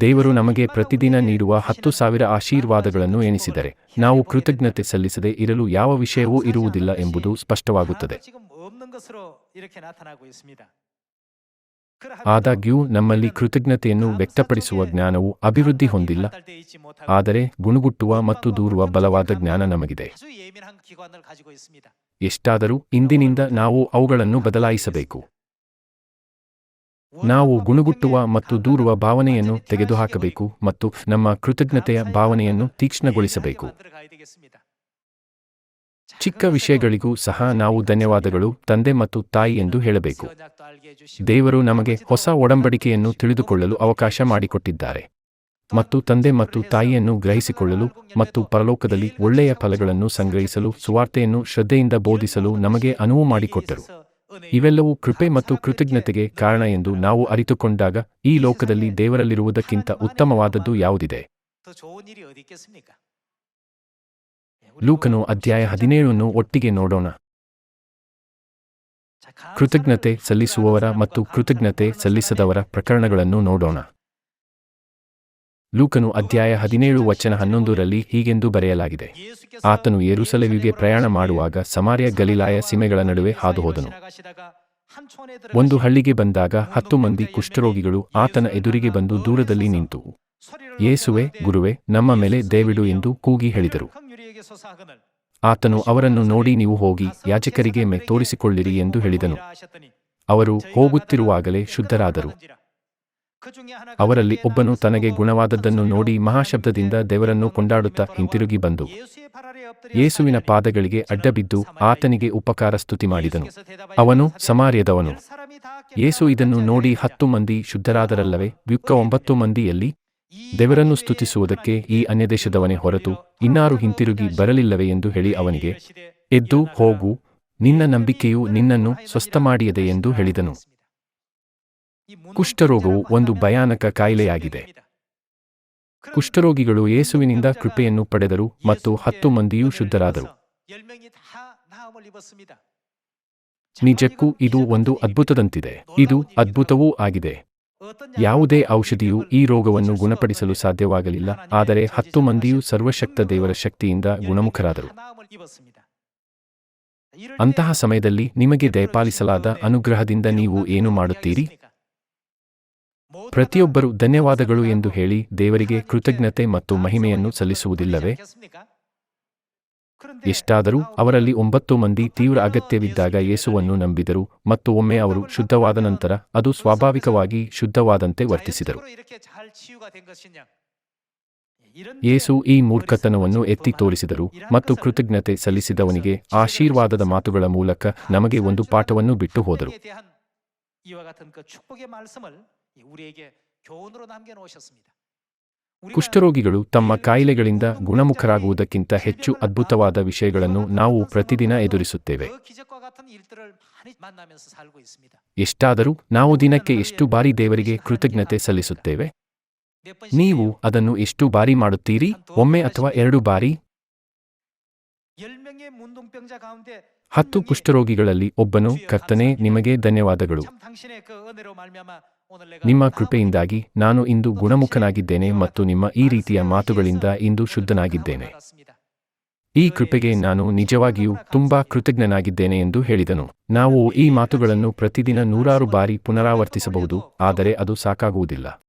ದೇವರು ನಮಗೆ ಪ್ರತಿದಿನ ನೀಡುವ ಹತ್ತು ಸಾವಿರ ಆಶೀರ್ವಾದಗಳನ್ನು ಎಣಿಸಿದರೆ, ನಾವು ಕೃತಜ್ಞತೆ ಸಲ್ಲಿಸದೆ ಇರಲು ಯಾವ ವಿಷಯವೂ ಇರುವುದಿಲ್ಲ ಎಂಬುದು ಸ್ಪಷ್ಟವಾಗುತ್ತದೆ. ಆದಾಗ್ಯೂ, ನಮ್ಮಲ್ಲಿ ಕೃತಜ್ಞತೆಯನ್ನು ವ್ಯಕ್ತಪಡಿಸುವ ಜ್ಞಾನವು ಅಭಿವೃದ್ಧಿ ಹೊಂದಿಲ್ಲ, ಆದರೆ ಗುಣಗುಟ್ಟುವ ಮತ್ತು ದೂರುವ ಬಲವಾದ ಜ್ಞಾನ ನಮಗಿದೆ. ಎಷ್ಟಾದರೂ ಇಂದಿನಿಂದ ನಾವು ಅವುಗಳನ್ನು ಬದಲಾಯಿಸಬೇಕು. ನಾವು ಗುಣಗುಟ್ಟುವ ಮತ್ತು ದೂರುವ ಭಾವನೆಯನ್ನು ತೆಗೆದುಹಾಕಬೇಕು ಮತ್ತು ನಮ್ಮ ಕೃತಜ್ಞತೆಯ ಭಾವನೆಯನ್ನು ತೀಕ್ಷ್ಣಗೊಳಿಸಬೇಕು. ಚಿಕ್ಕ ವಿಷಯಗಳಿಗೂ ಸಹ ನಾವು ಧನ್ಯವಾದಗಳು, ತಂದೆ ಮತ್ತು ತಾಯಿ ಎಂದು ಹೇಳಬೇಕು. ದೇವರು ನಮಗೆ ಹೊಸ ಒಡಂಬಡಿಕೆಯನ್ನು ತಿಳಿದುಕೊಳ್ಳಲು ಅವಕಾಶ ಮಾಡಿಕೊಟ್ಟಿದ್ದಾರೆ. ಮತ್ತು ತಂದೆ ಮತ್ತು ತಾಯಿಯನ್ನು ಗ್ರಹಿಸಿಕೊಳ್ಳಲು ಮತ್ತು ಪರಲೋಕದಲ್ಲಿ ಒಳ್ಳೆಯ ಫಲಗಳನ್ನು ಸಂಗ್ರಹಿಸಲು ಸುವಾರ್ತೆಯನ್ನು ಶ್ರದ್ಧೆಯಿಂದ ಬೋಧಿಸಲು ನಮಗೆ ಅನುವು ಮಾಡಿಕೊಟ್ಟರು. ಇವೆಲ್ಲವೂ ಕೃಪೆ ಮತ್ತು ಕೃತಜ್ಞತೆಗೆ ಕಾರಣ ಎಂದು ನಾವು ಅರಿತುಕೊಂಡಾಗ ಈ ಲೋಕದಲ್ಲಿ ದೇವರಲ್ಲಿರುವುದಕ್ಕಿಂತ ಉತ್ತಮವಾದದ್ದು ಯಾವುದಿದೆ? ಲೂಕನು ಅಧ್ಯಾಯ ಹದಿನೇಳನ್ನು ಒಟ್ಟಿಗೆ ನೋಡೋಣ. ಕೃತಜ್ಞತೆ ಸಲ್ಲಿಸುವವರ ಮತ್ತು ಕೃತಜ್ಞತೆ ಸಲ್ಲಿಸದವರ ಪ್ರಕರಣಗಳನ್ನು ನೋಡೋಣ. ಲೂಕನು ಅಧ್ಯಾಯ ಹದಿನೇಳು ವಚನ ಹನ್ನೊಂದರಲ್ಲಿ ಹೀಗೆಂದು ಬರೆಯಲಾಗಿದೆ. ಆತನು ಏರುಸಲವಿಗೆ ಪ್ರಯಾಣ ಮಾಡುವಾಗ ಸಮಾರ್ಯ ಗಲೀಲಾಯ ಸೀಮೆಗಳ ನಡುವೆ ಹಾದುಹೋದನು. ಒಂದು ಹಳ್ಳಿಗೆ ಬಂದಾಗ ಹತ್ತು ಮಂದಿ ಕುಷ್ಠರೋಗಿಗಳು ಆತನ ಎದುರಿಗೆ ಬಂದು ದೂರದಲ್ಲಿ ನಿಂತು, ಯೇಸುವೆ, ಗುರುವೆ, ನಮ್ಮ ಮೇಲೆ ದೇವಿಡು ಎಂದು ಕೂಗಿ ಹೇಳಿದರು. ಆತನು ಅವರನ್ನು ನೋಡಿ ನೀವು ಹೋಗಿ ಯಾಜಕರಿಗೆ ಮೆ, ತೋರಿಸಿಕೊಳ್ಳಿರಿ ಎಂದು ಹೇಳಿದನು. ಅವರು ಹೋಗುತ್ತಿರುವಾಗಲೇ ಶುದ್ಧರಾದರು. ಅವರಲ್ಲಿ ಒಬ್ಬನು ತನಗೆ ಗುಣವಾದದ್ದನ್ನು ನೋಡಿ ಮಹಾಶಬ್ದದಿಂದ ದೇವರನ್ನು ಕೊಂಡಾಡುತ್ತಾ ಹಿಂತಿರುಗಿ ಬಂದು ಯೇಸುವಿನ ಪಾದಗಳಿಗೆ ಅಡ್ಡಬಿದ್ದು ಆತನಿಗೆ ಉಪಕಾರ ಸ್ತುತಿ ಮಾಡಿದನು. ಅವನು ಸಮಾರ್ಯದವನು. ಯೇಸು ಇದನ್ನು ನೋಡಿ ಹತ್ತು ಮಂದಿ ಶುದ್ಧರಾದರಲ್ಲವೇ? ವ್ಯುಕ್ಕ ಒಂಬತ್ತು ಮಂದಿಯಲ್ಲಿ ದೇವರನ್ನು ಸ್ತುತಿಸುವುದಕ್ಕೆ ಈ ಅನ್ಯದೇಶದವನೇ ಹೊರತು ಇನ್ನಾರು ಹಿಂತಿರುಗಿ ಬರಲಿಲ್ಲವೇ ಎಂದು ಹೇಳಿ ಅವನಿಗೆ ಎದ್ದು ಹೋಗು ನಿನ್ನ ನಂಬಿಕೆಯು ನಿನ್ನನ್ನು ಸ್ವಸ್ಥಮಾಡಿಯದೆ ಎಂದು ಹೇಳಿದನು. ಕುಷ್ಠರೋಗವು ಒಂದು ಭಯಾನಕ ಕಾಯಿಲೆಯಾಗಿದೆ. ಕುಷ್ಠರೋಗಿಗಳು ಯೇಸುವಿನಿಂದ ಕೃಪೆಯನ್ನು ಪಡೆದರು ಮತ್ತು ಹತ್ತು ಮಂದಿಯೂ ಶುದ್ಧರಾದರು. ನಿಜಕ್ಕೂ ಇದು ಒಂದು ಅದ್ಭುತದಂತಿದೆ. ಇದು ಅದ್ಭುತವೂ ಆಗಿದೆ. ಯಾವುದೇ ಔಷಧಿಯು ಈ ರೋಗವನ್ನು ಗುಣಪಡಿಸಲು ಸಾಧ್ಯವಾಗಲಿಲ್ಲ, ಆದರೆ ಹತ್ತು ಮಂದಿಯೂ ಸರ್ವಶಕ್ತ ದೇವರ ಶಕ್ತಿಯಿಂದ ಗುಣಮುಖರಾದರು. ಅಂತಹ ಸಮಯದಲ್ಲಿ ನಿಮಗೆ ದಯಪಾಲಿಸಲಾದ ಅನುಗ್ರಹದಿಂದ ನೀವು ಏನು ಮಾಡುತ್ತೀರಿ? ಪ್ರತಿಯೊಬ್ಬರು ಧನ್ಯವಾದಗಳು ಎಂದು ಹೇಳಿ ದೇವರಿಗೆ ಕೃತಜ್ಞತೆ ಮತ್ತು ಮಹಿಮೆಯನ್ನು ಸಲ್ಲಿಸುವುದಿಲ್ಲವೇ? ಎಷ್ಟಾದರೂ ಅವರಲ್ಲಿ ಒಂಬತ್ತು ಮಂದಿ ತೀವ್ರ ಅಗತ್ಯವಿದ್ದಾಗ ಯೇಸುವನ್ನು ನಂಬಿದರು ಮತ್ತು ಒಮ್ಮೆ ಅವರು ಶುದ್ಧವಾದ ನಂತರ ಅದು ಸ್ವಾಭಾವಿಕವಾಗಿ ಶುದ್ಧವಾದಂತೆ ವರ್ತಿಸಿದರು. ಯೇಸು ಈ ಮೂರ್ಖತನವನ್ನು ಎತ್ತಿ ತೋರಿಸಿದರು ಮತ್ತು ಕೃತಜ್ಞತೆ ಸಲ್ಲಿಸಿದವನಿಗೆ ಆಶೀರ್ವಾದದ ಮಾತುಗಳ ಮೂಲಕ ನಮಗೆ ಒಂದು ಪಾಠವನ್ನು ಬಿಟ್ಟು ಹೋದರು. ಕುಷ್ಠರೋಗಿಗಳು ತಮ್ಮ ಕಾಯಿಲೆಗಳಿಂದ ಗುಣಮುಖರಾಗುವುದಕ್ಕಿಂತ ಹೆಚ್ಚು ಅದ್ಭುತವಾದ ವಿಷಯಗಳನ್ನು ನಾವು ಪ್ರತಿದಿನ ಎದುರಿಸುತ್ತೇವೆ. ಎಷ್ಟಾದರೂ ನಾವು ದಿನಕ್ಕೆ ಎಷ್ಟು ಬಾರಿ ದೇವರಿಗೆ ಕೃತಜ್ಞತೆ ಸಲ್ಲಿಸುತ್ತೇವೆ? ನೀವು ಅದನ್ನು ಎಷ್ಟು ಬಾರಿ ಮಾಡುತ್ತೀರಿ? ಒಮ್ಮೆ ಅಥವಾ ಎರಡು ಬಾರಿ? ಹತ್ತು ಕುಷ್ಠರೋಗಿಗಳಲ್ಲಿ ಒಬ್ಬನು ಕರ್ತನೆ ನಿಮಗೆ ಧನ್ಯವಾದಗಳು. ನಿಮ್ಮ ಕೃಪೆಯಿಂದಾಗಿ ನಾನು ಇಂದು ಗುಣಮುಖನಾಗಿದ್ದೇನೆ ಮತ್ತು ನಿಮ್ಮ ಈ ರೀತಿಯ ಮಾತುಗಳಿಂದ ಇಂದು ಶುದ್ಧನಾಗಿದ್ದೇನೆ. ಈ ಕೃಪೆಗೆ ನಾನು ನಿಜವಾಗಿಯೂ ತುಂಬಾ ಕೃತಜ್ಞನಾಗಿದ್ದೇನೆ ಎಂದು ಹೇಳಿದನು. ನಾವು ಈ ಮಾತುಗಳನ್ನು ಪ್ರತಿದಿನ ನೂರಾರು ಬಾರಿ ಪುನರಾವರ್ತಿಸಬಹುದು ಆದರೆ ಅದು ಸಾಕಾಗುವುದಿಲ್ಲ.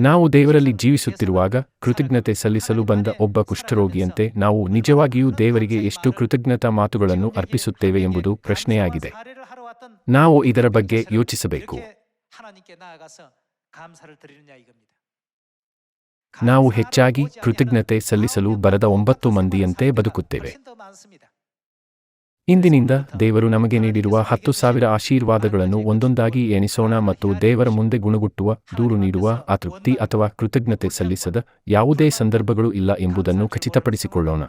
ನಾವು ದೇವರಲ್ಲಿ ಜೀವಿಸುತ್ತಿರುವಾಗ ಕೃತಜ್ಞತೆ ಸಲ್ಲಿಸಲು ಬಂದ ಒಬ್ಬ ಕುಷ್ಠರೋಗಿಯಂತೆ ನಾವು ನಿಜವಾಗಿಯೂ ದೇವರಿಗೆ ಎಷ್ಟು ಕೃತಜ್ಞತಾ ಮಾತುಗಳನ್ನು ಅರ್ಪಿಸುತ್ತೇವೆ ಎಂಬುದು ಪ್ರಶ್ನೆಯಾಗಿದೆ. ನಾವು ಇದರ ಬಗ್ಗೆ ಯೋಚಿಸಬೇಕು. 하나님께 나아가서 감사를 드리느냐 이겁니다. ನಾವು ಹೆಚ್ಚಾಗಿ ಕೃತಜ್ಞತೆ ಸಲ್ಲಿಸಲು ಬರದ ಒಂಬತ್ತು ಮಂದಿಯಂತೆ ಬದುಕುತ್ತೇವೆ ಇಂದಿನಿಂದ ದೇವರು ನಮಗೆ ನೀಡಿರುವ ಹತ್ತು ಸಾವಿರ ಆಶೀರ್ವಾದಗಳನ್ನು ಒಂದೊಂದಾಗಿ ಎಣಿಸೋಣ ಮತ್ತು ದೇವರ ಮುಂದೆ ಗುಣಗುಟ್ಟುವ ದೂರು ನೀಡುವ ಅತೃಪ್ತಿ ಅಥವಾ ಕೃತಜ್ಞತೆ ಸಲ್ಲಿಸದ ಯಾವುದೇ ಸಂದರ್ಭಗಳು ಇಲ್ಲ ಎಂಬುದನ್ನು ಖಚಿತಪಡಿಸಿಕೊಳ್ಳೋಣ